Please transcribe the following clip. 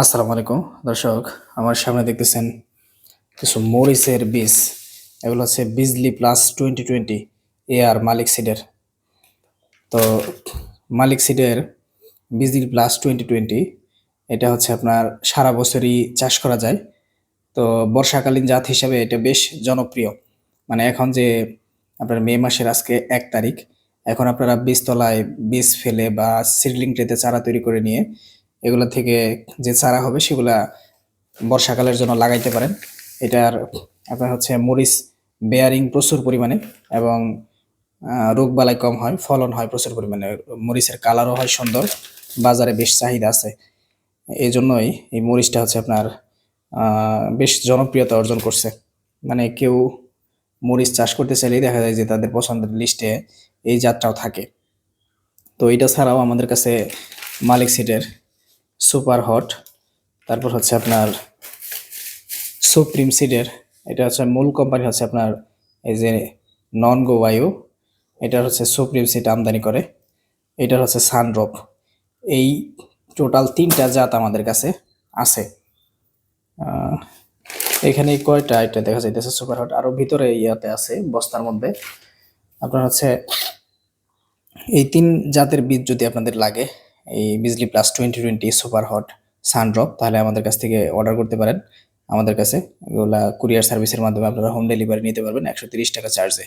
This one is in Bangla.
আসসালামু আলাইকুম। দর্শক, আমার সামনে দেখতেছেন কিছু মরিচের বীজ। এগুলো হচ্ছে Bijli plus twenty twenty AR Malik সিডের। তো মালিক সিডের বিজলি প্লাস টোয়েন্টি টোয়েন্টি, এটা হচ্ছে আপনার সারা বছরই চাষ করা যায়। তো বর্ষাকালীন জাত হিসাবে এটা বেশ জনপ্রিয়। মানে এখন যে আপনার মে মাসের আজকে এক তারিখ, এখন আপনারা বীজতলায় বীজ ফেলে বা সিডলিং ট্রেতে চারা তৈরি করে নিয়ে এগুলো থেকে যে চারা হবে সেগুলা বর্ষাকালের জন্য লাগাইতে পারেন। এটার আপনার হচ্ছে মরিচ বেয়ারিং প্রচুর পরিমাণে এবং রোগ বালাই কম হয়, ফলন হয় প্রচুর পরিমাণে। মরিচের কালারও হয় সুন্দর, বাজারে বেশ চাহিদা আছে। এই জন্যই এই মরিচটা হচ্ছে আপনার বেশ জনপ্রিয়তা অর্জন করছে। মানে কেউ মরিচ চাষ করতে চাইলেই দেখা যায় যে তাদের পছন্দের লিস্টে এই জাতটাও থাকে। তো এটা ছাড়াও আমাদের কাছে মালিক সিটের সুপার হট। তারপর হচ্ছে আপনার সুপ্রিম সিডের, এটা হচ্ছে মূল কোম্পানি হচ্ছে আপনার এই যে নন গো বায়ু এটার হচ্ছে সুপ্রিম সিড আমদানি করে। এটার হচ্ছে সানড্রপ এই টোটাল তিনটা জাত আমাদের কাছে আছে। এখানে কয়টা এটা দেখা যাইতেছে সুপার হট। আরও ভিতরে ইয়াতে আছে, বস্তার মধ্যে। আপনার হচ্ছে এই তিন জাতের বীজ যদি আপনাদের লাগে এই Bijli plus twenty twenty super hot Sundrop তাহলে আমাদের কাছ থেকে অর্ডার করতে পারেন। আমাদের কাছে এগুলা কুরিয়ার সার্ভিসের মাধ্যমে আপনারা হোম ডেলিভারি নিতে পারবেন, একশো টাকা চার্জে